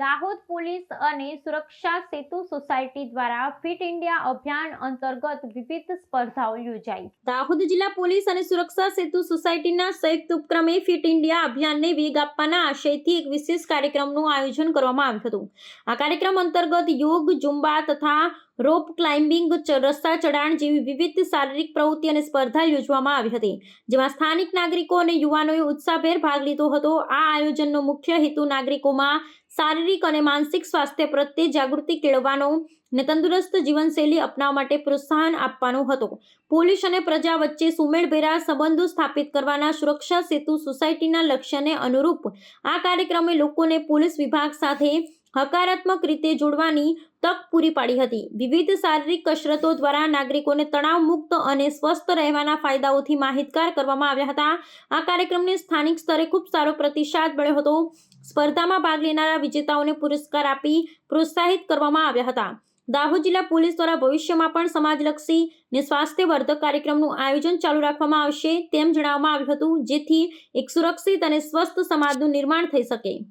Dahod police અને Suraksha Setu society દ્વારા fit India અભિયાન અંતર્ગત વિવિધ સ્પર્ધાઓ યોજાઈ. દાહોદ જિલ્લા પોલીસ અને સુરક્ષા સેતુ સોસાયટીના સંયુક્ત ઉપક્રમે ફિટ ઇન્ડિયા અભિયાનને વેગ આપવાના આશયથી એક વિશેષ કાર્યક્રમનું આયોજન કરવામાં આવ્યું હતું. આ કાર્યક્રમ અંતર્ગત યોગ, ઝુંબા તથા રોપ ક્લાઇમ્બિંગ રસ્તા ચઢાણ જેવી વિવિધ શારીરિક પ્રવૃત્તિ અને સ્પર્ધા યોજવામાં આવી હતી. જેમાં સ્થાનિક નાગરિકો અને યુવાનોએ ઉત્સાહભેર ભાગ લીધો હતો. આ આયોજનનો મુખ્ય હેતુ નાગરિકોમાં શારીરિક અને માનસિક સ્વાસ્થ્ય પ્રત્યે જાગૃતિ કેળવવાનો ને તંદુરસ્ત જીવનશૈલી અપનાવવા માટે પ્રોત્સાહન આપવાનો હતો. પોલીસ અને પ્રજા વચ્ચે સુમેળભેરા સંબંધો સ્થાપિત કરવાના સુરક્ષા સેતુ સોસાયટીના લક્ષ્યને અનુરૂપ આ કાર્યક્રમે લોકોને પોલીસ વિભાગ સાથે હકારાત્મક રીતે જોડવાની તક પૂરી પાડી હતી. વિવિધ શારીરિક કસરતો દ્વારા નાગરિકોને તણાવ મુક્ત અને સ્વસ્થ રહેવાના ફાયદાઓથી માહિતગાર કરવામાં આવ્યા હતા. આ કાર્યક્રમને સ્થાનિક સ્તરે ખૂબ સારો પ્રતિસાદ મળ્યો હતો. સ્પર્ધામાં ભાગ લેનારા વિજેતાઓને પુરસ્કાર આપી પ્રોત્સાહિત કરવામાં આવ્યા હતા. દાહોદ જિલ્લા પોલીસ દ્વારા ભવિષ્યમાં પણ સમાજલક્ષી ને સ્વાસ્થ્યવર્ધક કાર્યક્રમનું આયોજન ચાલુ રાખવામાં આવશે તેમ જણાવવામાં આવ્યું હતું, જેથી એક સુરક્ષિત અને સ્વસ્થ સમાજનું નિર્માણ થઈ શકે.